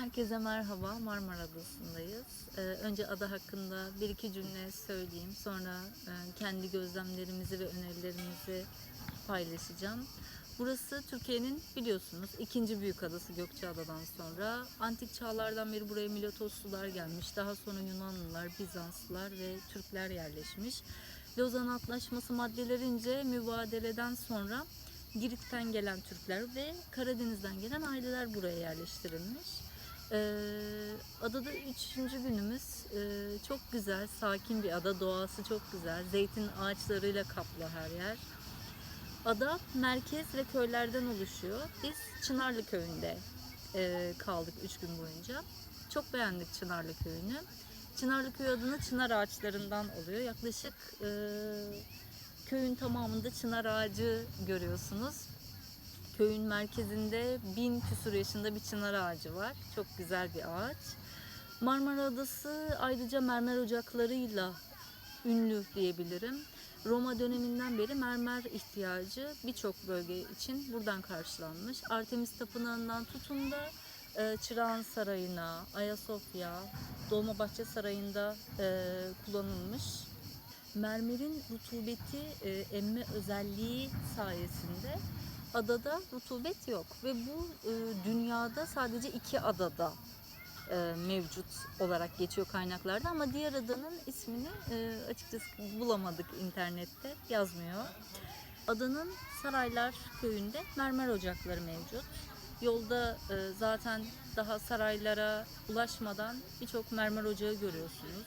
Herkese merhaba. Marmara Adası'ndayız. Ee, önce ada hakkında bir iki cümle söyleyeyim. Sonra e, kendi gözlemlerimizi ve önerilerimizi paylaşacağım. Burası Türkiye'nin biliyorsunuz ikinci büyük adası Gökçeada'dan sonra. Antik çağlardan beri buraya Milatoslular gelmiş. Daha sonra Yunanlılar, Bizanslılar ve Türkler yerleşmiş. Lozan Antlaşması maddelerince mübadeleden sonra Girit'ten gelen Türkler ve Karadeniz'den gelen aileler buraya yerleştirilmiş. Ee, adada üçüncü günümüz Ee, çok güzel, sakin bir ada. Doğası çok güzel. Zeytin ağaçlarıyla kaplı her yer. Ada merkez ve köylerden oluşuyor. Biz Çınarlı Köyü'nde e, kaldık üç gün boyunca. Çok beğendik Çınarlı Köyü'nü. Çınarlı Köy adını çınar ağaçlarından oluyor. Yaklaşık e, köyün tamamında çınar ağacı görüyorsunuz. Köyün merkezinde bin küsur yaşında bir çınar ağacı var. Çok güzel bir ağaç. Marmara Adası ayrıca mermer ocaklarıyla ünlü diyebilirim. Roma döneminden beri mermer ihtiyacı birçok bölge için buradan karşılanmış. Artemis Tapınağı'ndan tutun da e, Çırağan Sarayı'na, Ayasofya, Dolmabahçe Sarayı'nda e, kullanılmış. Mermerin rutubeti e, emme özelliği sayesinde adada rutubet yok ve bu e, dünyada sadece iki adada e, mevcut olarak geçiyor kaynaklarda ama diğer adanın ismini e, açıkçası bulamadık internette yazmıyor. Adanın Saraylar köyünde mermer ocakları mevcut. Yolda e, zaten daha saraylara ulaşmadan birçok mermer ocağı görüyorsunuz.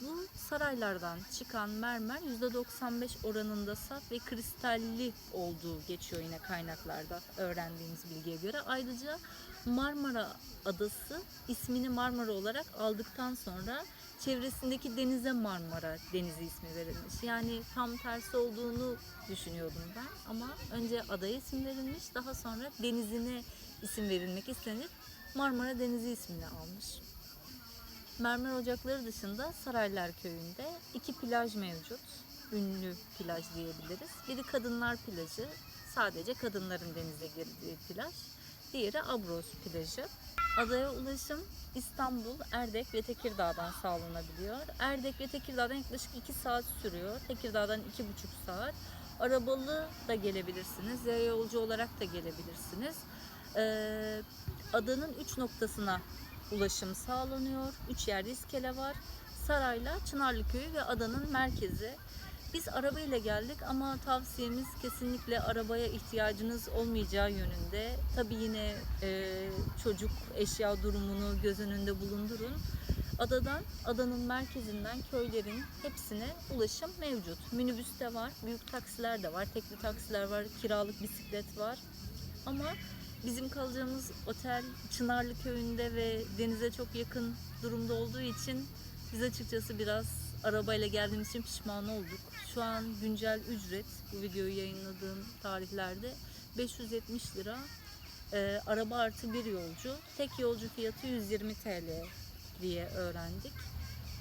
Bu saraylardan çıkan mermer %95 oranında saf ve kristalli olduğu geçiyor yine kaynaklarda öğrendiğimiz bilgiye göre. Ayrıca Marmara Adası ismini Marmara olarak aldıktan sonra çevresindeki denize Marmara Denizi ismi verilmiş. Yani tam tersi olduğunu düşünüyordum ben ama önce adaya isim verilmiş daha sonra denizine isim verilmek istenip Marmara Denizi ismini almış. Mermer ocakları dışında Saraylar Köyü'nde iki plaj mevcut. Ünlü plaj diyebiliriz. Biri kadınlar plajı, sadece kadınların denize girdiği plaj. Diğeri Abros plajı. Adaya ulaşım İstanbul, Erdek ve Tekirdağ'dan sağlanabiliyor. Erdek ve Tekirdağ'dan yaklaşık 2 saat sürüyor. Tekirdağ'dan 2,5 saat. Arabalı da gelebilirsiniz, yaya yolcu olarak da gelebilirsiniz. Ee, adanın 3 noktasına ulaşım sağlanıyor. Üç yerde iskele var. Sarayla, Çınarlı Köyü ve adanın merkezi. Biz arabayla geldik ama tavsiyemiz kesinlikle arabaya ihtiyacınız olmayacağı yönünde. Tabii yine e, çocuk eşya durumunu göz önünde bulundurun. Adadan, adanın merkezinden köylerin hepsine ulaşım mevcut. Minibüs de var, büyük taksiler de var, tekli taksiler var, kiralık bisiklet var. Ama Bizim kalacağımız otel Çınarlı Köyü'nde ve denize çok yakın durumda olduğu için biz açıkçası biraz arabayla geldiğimiz için pişman olduk. Şu an güncel ücret bu videoyu yayınladığım tarihlerde 570 lira. Ee, araba artı bir yolcu. Tek yolcu fiyatı 120 TL diye öğrendik.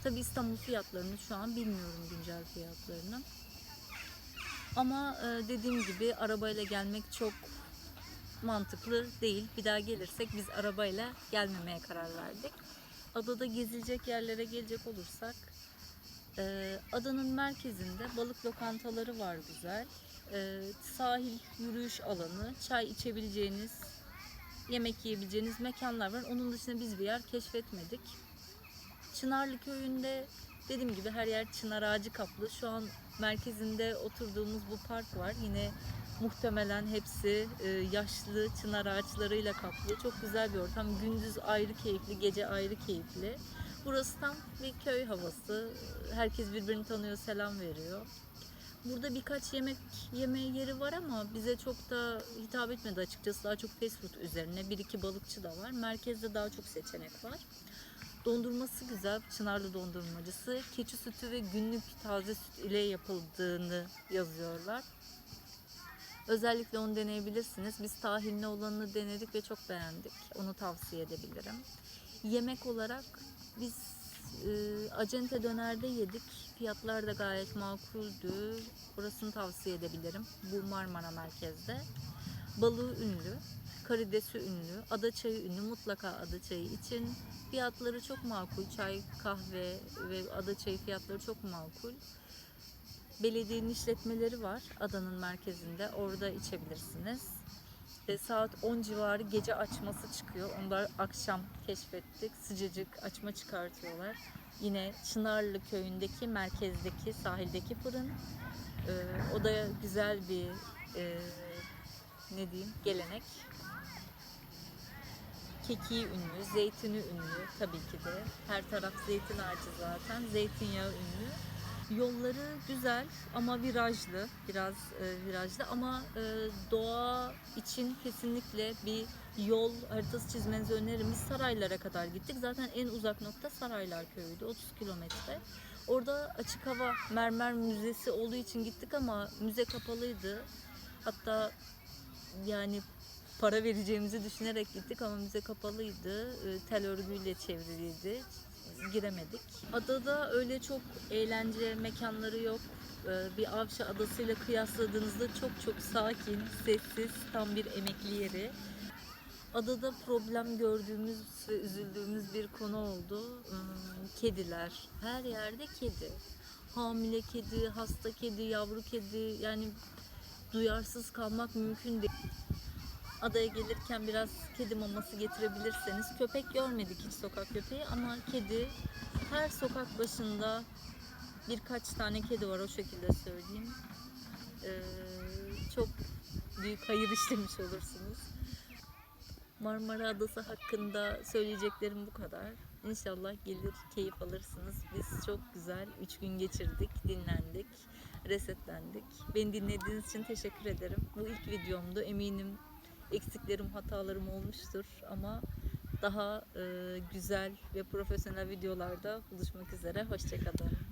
Tabi İstanbul fiyatlarını şu an bilmiyorum güncel fiyatlarını. Ama e, dediğim gibi arabayla gelmek çok mantıklı değil. Bir daha gelirsek biz arabayla gelmemeye karar verdik. Adada gezilecek yerlere gelecek olursak e, adanın merkezinde balık lokantaları var güzel. E, sahil yürüyüş alanı, çay içebileceğiniz, yemek yiyebileceğiniz mekanlar var. Onun dışında biz bir yer keşfetmedik. Çınarlı köyünde dediğim gibi her yer çınar ağacı kaplı. Şu an merkezinde oturduğumuz bu park var. Yine muhtemelen hepsi e, yaşlı çınar ağaçlarıyla kaplı. Çok güzel bir ortam. Gündüz ayrı keyifli, gece ayrı keyifli. Burası tam bir köy havası. Herkes birbirini tanıyor, selam veriyor. Burada birkaç yemek yeme yeri var ama bize çok da hitap etmedi açıkçası. Daha çok fast food üzerine. Bir iki balıkçı da var. Merkezde daha çok seçenek var. Dondurması güzel. Çınarlı dondurmacısı. Keçi sütü ve günlük taze süt ile yapıldığını yazıyorlar. Özellikle onu deneyebilirsiniz. Biz tahinli olanını denedik ve çok beğendik. Onu tavsiye edebilirim. Yemek olarak biz e, acente dönerde yedik. Fiyatlar da gayet makuldü. Burasını tavsiye edebilirim. Bu Marmara merkezde. Balığı ünlü. Karidesi ünlü, ada çayı ünlü. Mutlaka ada çayı için. Fiyatları çok makul. Çay, kahve ve ada çayı fiyatları çok makul. Belediyenin işletmeleri var adanın merkezinde. Orada içebilirsiniz. E, saat 10 civarı gece açması çıkıyor. Onlar akşam keşfettik. Sıcacık açma çıkartıyorlar. Yine Çınarlı köyündeki merkezdeki sahildeki fırın. E, o da güzel bir e, ne diyeyim gelenek. Kekiği ünlü, zeytini ünlü tabii ki de. Her taraf zeytin ağacı zaten. Zeytinyağı ünlü. Yolları güzel ama virajlı, biraz e, virajlı ama e, doğa için kesinlikle bir yol haritası çizmenizi öneririm. Biz Saraylar'a kadar gittik. Zaten en uzak nokta Saraylar Köyü'ydü, 30 kilometre. Orada açık hava mermer müzesi olduğu için gittik ama müze kapalıydı. Hatta yani para vereceğimizi düşünerek gittik ama müze kapalıydı. E, Tel örgüyle çevriliydi. Giremedik. Adada öyle çok eğlence mekanları yok. E, Bir Avşa adasıyla kıyasladığınızda çok çok sakin, sessiz, tam bir emekli yeri. Adada problem gördüğümüz ve üzüldüğümüz bir konu oldu. Hmm, Kediler. Her yerde kedi. Hamile kedi, hasta kedi, yavru kedi. Yani duyarsız kalmak mümkün değil. Adaya gelirken biraz kedi maması getirebilirseniz. Köpek görmedik hiç sokak köpeği ama kedi her sokak başında birkaç tane kedi var o şekilde söyleyeyim. Ee, çok büyük hayır işlemiş olursunuz. Marmara Adası hakkında söyleyeceklerim bu kadar. İnşallah gelir keyif alırsınız. Biz çok güzel 3 gün geçirdik, dinlendik, resetlendik. Beni dinlediğiniz için teşekkür ederim. Bu ilk videomdu. Eminim eksiklerim, hatalarım olmuştur ama daha e, güzel ve profesyonel videolarda buluşmak üzere. Hoşçakalın.